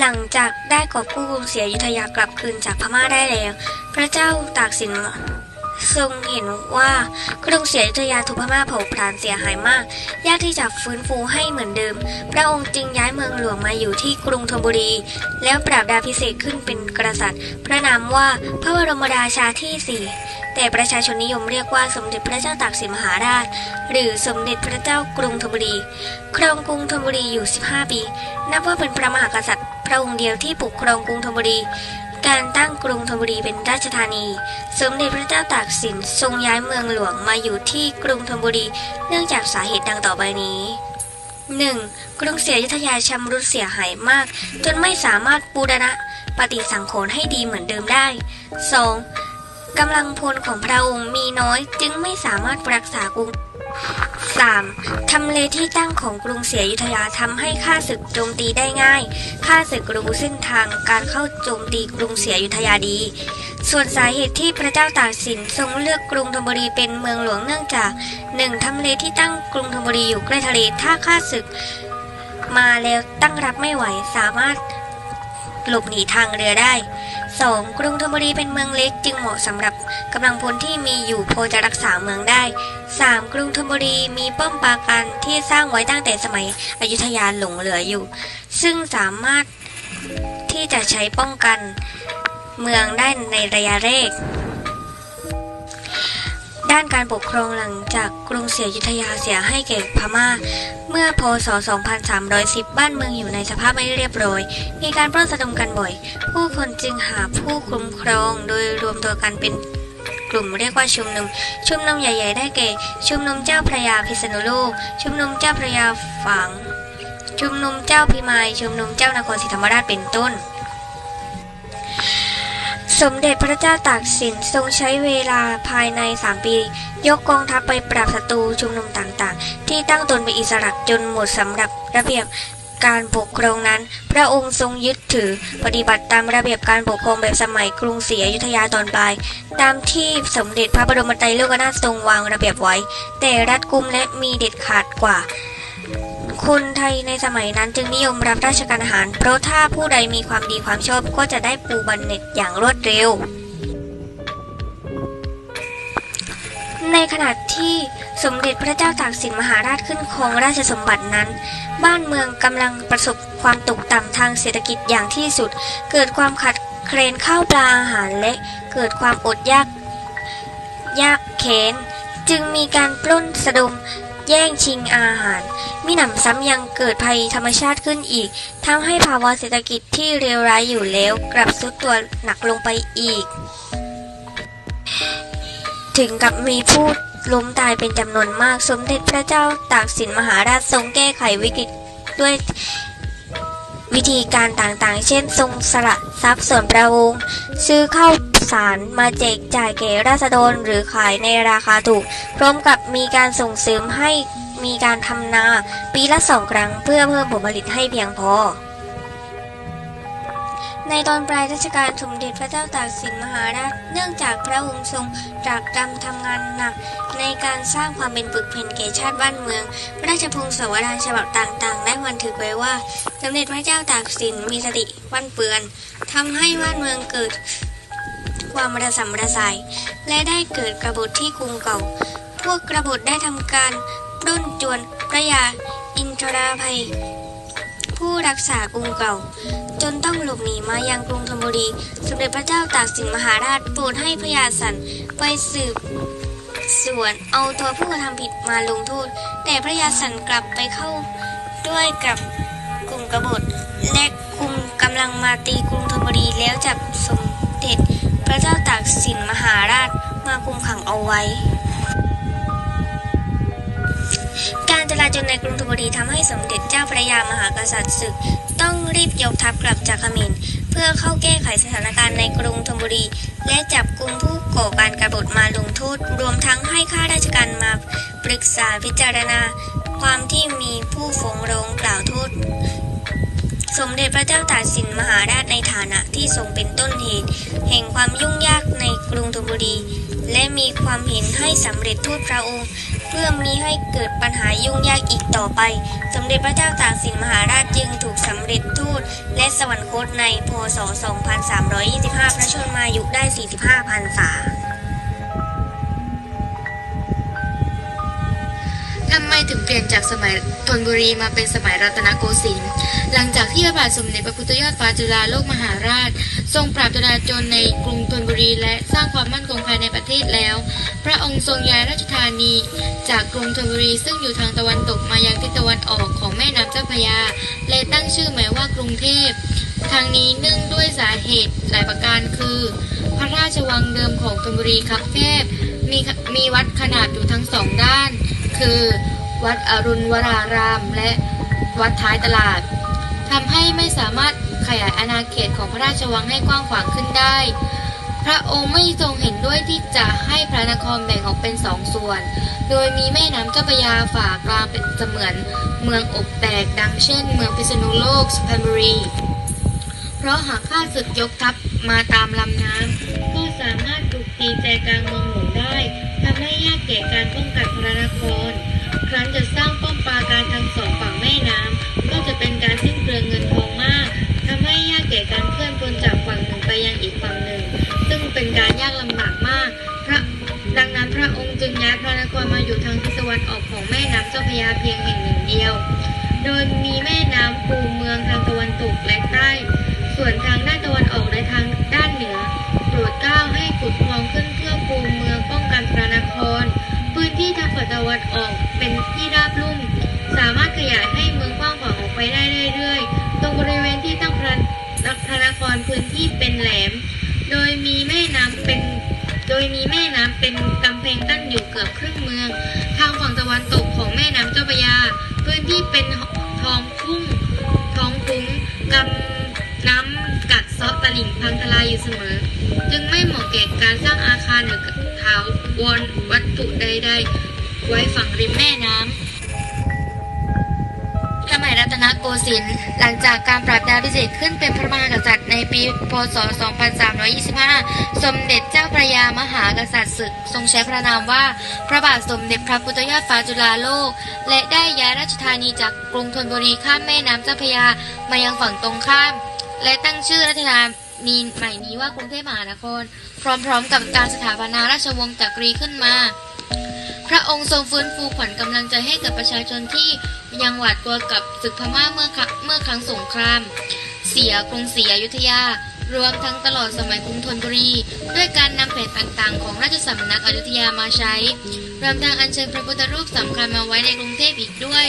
หลังจากได้กอบกู้กรุงศรีอยุธยากลับคืนจากพม่าได้แล้ว พระเจ้าตากสินทรงเห็นว่ากรุงศรีอยุธยาถูกพม่าเผาผลาญเสียหายมาก ยากที่จะฟื้นฟูให้เหมือนเดิม พระองค์จึงย้ายเมืองหลวงมาอยู่ที่กรุงธนบุรี แล้วปราบดาพิเศษขึ้นเป็นกษัตริย์ พระนามว่าพระบรมราชาที่สี่แต่ประชาชนนิยมเรียกว่าสมเด็จพระเจ้าตากสินมหาราช หรือสมเด็จพระเจ้ากรุงธนบุรี ครองกรุงธนบุรีอยู่ 15 ปี นับว่าเป็นพระมหากษัตริย์ พระองค์เดียวที่ปกครองกรุงธนบุรี การตั้งกรุงธนบุรีเป็นราชธานี สมเด็จพระเจ้าตากสินทรงย้ายเมืองหลวงมาอยู่ที่กรุงธนบุรี เนื่องจากสาเหตุดังต่อไปนี้ 1. กรุงศรีอยุธยาชำรุดเสียหายมาก จนไม่สามารถบูรณะปฏิสังขรณ์ให้ดีเหมือนเดิมได้ 2. กำลังพลของพระองค์มีน้อยจึงไม่สามารถรักษากรุง 3. ทำเลที่ตั้งของกรุงศรีอยุธยาทำให้ข้าศึกโจมตีได้ง่ายข้าศึกรู้เส้นทางการเข้าโจมตีกรุงศรีอยุธยาดี ส่วนสาเหตุที่พระเจ้าตากสินทรงเลือกกรุงธนบุรีเป็นเมืองหลวงเนื่องจาก 1. ทำเลที่ตั้งกรุงธนบุรีอยู่ใกล้ทะเลถ้าข้าศึก มาแล้วตั้งรับไม่ไหวสามารถ หลบหนีทางเรือได้ 2. กรุงธนบุรีเป็นเมืองเล็กจึงเหมาะสำหรับกำลังพลที่มีอยู่พอจะรักษาเมืองได้ 3. กรุงธนบุรีมีป้อมปราการที่สร้างไว้ตั้งแต่สมัยอยุธยาหลงเหลืออยู่ ซึ่งสามารถที่จะใช้ป้องกันเมืองได้ในระยะแรก ด้านการปกครองหลังจากกรุงศรีอยุธยาเสียให้แก่พม่า เมื่อพศ 2310 บ้านเมืองอยู่ในสภาพไม่เรียบร้อย มีการปล้นสะดมกันบ่อย ผู้คนจึงหาผู้คุ้มครองโดยรวมตัวกันเป็นกลุ่มเรียกว่าชุมนุม ชุมนุมใหญ่ ๆ ได้แก่ ชุมนุมเจ้าพระยาพิษณุโลก ชุมนุมเจ้าพระยาฝางชุมนุมเจ้าพิมาย ชุมนุมเจ้านครศรีธรรมราชเป็นต้น สมเด็จพระเจ้าตากสินทรงใช้เวลาภายใน 3 ปี ยกกองทัพไปปราบศัตรูชุมนุมต่างๆ ที่ตั้งตนเป็นอิสระจนหมดสำหรับระเบียบการปกครองนั้น พระองค์ทรงยึดถือปฏิบัติตามระเบียบการปกครองแบบสมัยกรุงศรีอยุธยาตอนปลาย ตามที่สมเด็จพระบรมไตรโลกนาถทรงวางระเบียบไว้ แต่รัดกุมและมีเด็ดขาดกว่า คนไทยในสมัยนั้นจึงนิยมรับราชการอาหาร เพราะถ้าผู้ใดมีความดีความชอบก็จะได้ปูบันเน็ตอย่างรวดเร็ว ในขณะที่สมเด็จพระเจ้าตากสินมหาราชขึ้นครองราชสมบัตินั้น บ้านเมืองกำลังประสบความตกต่ำทางเศรษฐกิจอย่างที่สุด เกิดความขัดเครนข้าวปลาอาหารและเกิดความอดยากยากเข็นจึงมีการปล้นสะดม แย่งชิงอาหาร มิหนำซ้ำยังเกิดภัยธรรมชาติขึ้นอีกทำให้ภาวะเศรษฐกิจที่เลวร้ายอยู่แล้ว กลับซุดตัวหนักลงไปอีก ถึงกับมีผู้ล้มตายเป็นจำนวนมาก สมเด็จพระเจ้าตากสินมหาราชทรงแก้ไขวิกฤตด้วยวิธีการต่างๆ เช่น ทรงสละทรัพย์ส่วนประวงซื้อเข้า สารมาแจกจ่ายแก่ราษฎรหรือขายในราคาถูก พร้อมกับมีการส่งเสริมให้มีการทำนาปีละสองครั้งเพื่อเพิ่มผลผลิตให้เพียงพอในตอนปลายรัชกาลสมเด็จพระเจ้าตากสินมหาราช เนื่องจากพระองค์ทรงตรากตรำทำงานหนัก ในการสร้างความเป็นปึกเพ่นแก่ชาติบ้านเมือง พระราชพงศาวดารฉบับต่างๆ ได้บันทึกไว้ว่า สมเด็จพระเจ้าตากสินมีสติวันเปือนทำให้บ้านเมืองเกิด ความระสำระสาย และได้เกิดกบฏที่กรุงเก่า พวกกระบฏได้ทำการปล้นจวนพระยาอินทราภัย ผู้รักษากรุงเก่า จนต้องหลบหนีมายังกรุงธนบุรี สมเด็จพระเจ้าตากสินมหาราชโปรดให้พระยาสันไปสืบสวนเอาตัวผู้กระทำผิดมาลงโทษ แต่พระยาสันกลับไปเข้าด้วยกับกลุ่มกบฏและคุมกำลังมาตีกรุงธนบุรีแล้วจับสมเด็จ พระเจ้าตากสินมหาราชมาคุมขังเอาไว้ การจราจรในกรุงธนบุรีทำให้สมเด็จเจ้าพระยามหากษัตริย์ศึก ต้องรีบยกทัพกลับจากเขมรเพื่อเข้าแก้ไขสถานการณ์ในกรุงธนบุรี และจับกลุ่มผู้ก่อการกบฏมาลงโทษ รวมทั้งให้ข้าราชการมาปรึกษาพิจารณา ความที่มีผู้ฟ้องร้องกล่าวโทษ สมเด็จพระเจ้าตากสินมหาราชในฐานะที่ทรงเป็นต้นเหตุ แห่งความยุ่งยากในกรุงธนบุรี และมีความเห็นให้สำเร็จทั่วพระองค์ เพื่อมีให้เกิดปัญหายุ่งยากอีกต่อไป สมเด็จพระเจ้าตากสินมหาราชจึงถูกสำเร็จทูตและสวรรคตในพศ 2325 พระชนมายุได้ 45พรรษา ทำไม ถึงเปลี่ยนจากสมัยธนบุรีมาเป็นสมัยรัตนโกสินทร์หลังจากที่พระบาทสมเด็จพระพุทธยอดฟ้าจุฬาโลกมหาราช ทรงปราบจราจนในกรุงธนบุรีและสร้างความมั่นคงภายในประเทศแล้ว พระองค์ทรงย้ายราชธานี จากกรุงธนบุรีซึ่งอยู่ทางตะวันตกมายังทิศตะวันออกของแม่น้ำเจ้าพระยาและตั้งชื่อใหม่ว่ากรุงเทพทางนี้เนื่องด้วยสาเหตุหลายประการคือ พระราชวังเดิมของธนบุรีครับแคบมีมีวัดขนาดอยู่ทั้งสองด้าน คือ วัดอรุณวราราม และวัดท้ายตลาดทำให้ไม่สามารถขยายอาณาเขตของพระราชวังให้กว้างขวางขึ้นได้ พระองค์ไม่ทรงเห็นด้วยที่จะให้พระนครแบ่งออกเป็นสองส่วน โดยมีแม่น้ำเจ้าพระยาฝ่ากลางเป็นเสมือนเมืองอกแตกดังเช่น เมืองพิษณุโลกสุพรรณบุรี เพราะหากข้าศึกยกทัพมาตามลำน้ำก็สามารถบุกตีใจกลางเมืองหลวงได้ะพระนครมาอยู่ทางทิศตะวันออกของแม่น้ำเจ้าพระยาเพียงแห่งหนึ่งเดียว โดยมีแม่น้ำปูเมืองทางตะวันตกและใต้ ส่วนทางด้านตะวันออกและทางด้านเหนือ โปรดเกล้าให้ขุดคลองขึ้นเพื่อปูเมืองป้องกันพระนคร พื้นที่ทางฝั่งตะวันออกเป็นที่ราบลุ่ม สามารถขยายให้เมืองกว้างขวางออกไปได้เรื่อยๆ ตรงบริเวณที่ตั้งพระพระนครพื้นที่เป็นแหลม โดยมีแม่น้ำเป็น โดยมีแม่น้ำเป็นกำแพงกั้นอยู่เกือบครึ่งเมือง ทางฝั่งตะวันตกของแม่น้ำเจ้าพระยา พื้นที่เป็นท้องคุ้งท้องคุ้งกำน้ำกัดซอะตลิ่งพังทลายอยู่เสมอ จึงไม่เหมาะแก่การสร้างอาคารหรือถาวรวัตถุใด ๆ ไว้ฝั่งริมแม่น้ำ มัยรัตนโกสินทร์หลังจากการปรับดาวพิเศษขึ้นเป็นพระมหากษัตริย์ในปีพศ 2325 สมเด็จเจ้าพระยามหากษัตริย์ศึก ทรงใช้พระนามว่า พระบาทสมเด็จพระพุทธยอดฟ้าจุฬาโลก และได้ย้ายราชธานีจากกรุงธนบุรีข้ามแม่น้ำเจ้าพระยามายังฝั่งตรงข้าม และตั้งชื่อราชธานีใหม่นี้ว่ากรุงเทพมหานคร พร้อมๆ กับการสถาปนาราชวงศ์จักรีขึ้นมา พระองค์ทรงฟื้นฟูขวัญกำลังใจให้กับประชาชนที่ยังหวาดกลัวกับศึกพม่าเมื่อครั้งเมื่อครั้งสงคราม เสียกรุงศรีอยุธยา รวมทั้งตลอดสมัยกรุงธนบุรี ด้วยการนำแผนต่างๆ ของราชสำนักอยุธยามาใช้ รวมทั้งอัญเชิญพระพุทธรูปสำคัญมาไว้ในกรุงเทพอีกด้วย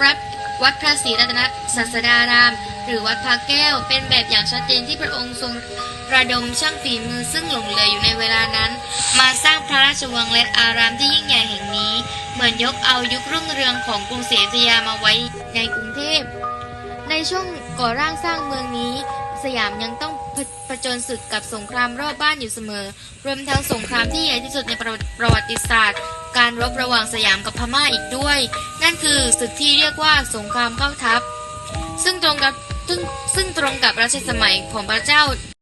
วัดวัดพระศรีรัตนศาสดาราม หรือวัดพระแก้วเป็นแบบอย่างชัดเจนที่พระองค์ทรงระดมช่างฝีมือซึ่งหลงเหลืออยู่ในเวลานั้น มาสร้างพระราชวังและอารามที่ยิ่งใหญ่แห่งนี้ เหมือนยกเอายุครุ่งเรืองของกรุงศรีอยุธยามาไว้ในกรุงเทพ ในช่วงก่อร่างสร้างเมืองนี้ สยามยังต้องผผจญศึกกับสงครามรอบบ้านอยู่เสมอ รวมทั้งสงครามที่ใหญ่ที่สุดในประวัติประวัติศาสตร์ การรบระหว่างสยามกับพม่าอีกด้วย นั่นคือศึกที่เรียกว่าสงครามเข้าทัพ ซึ่งตรงกับ ซึ่งตรงกับรัชสมัยของพระเจ้า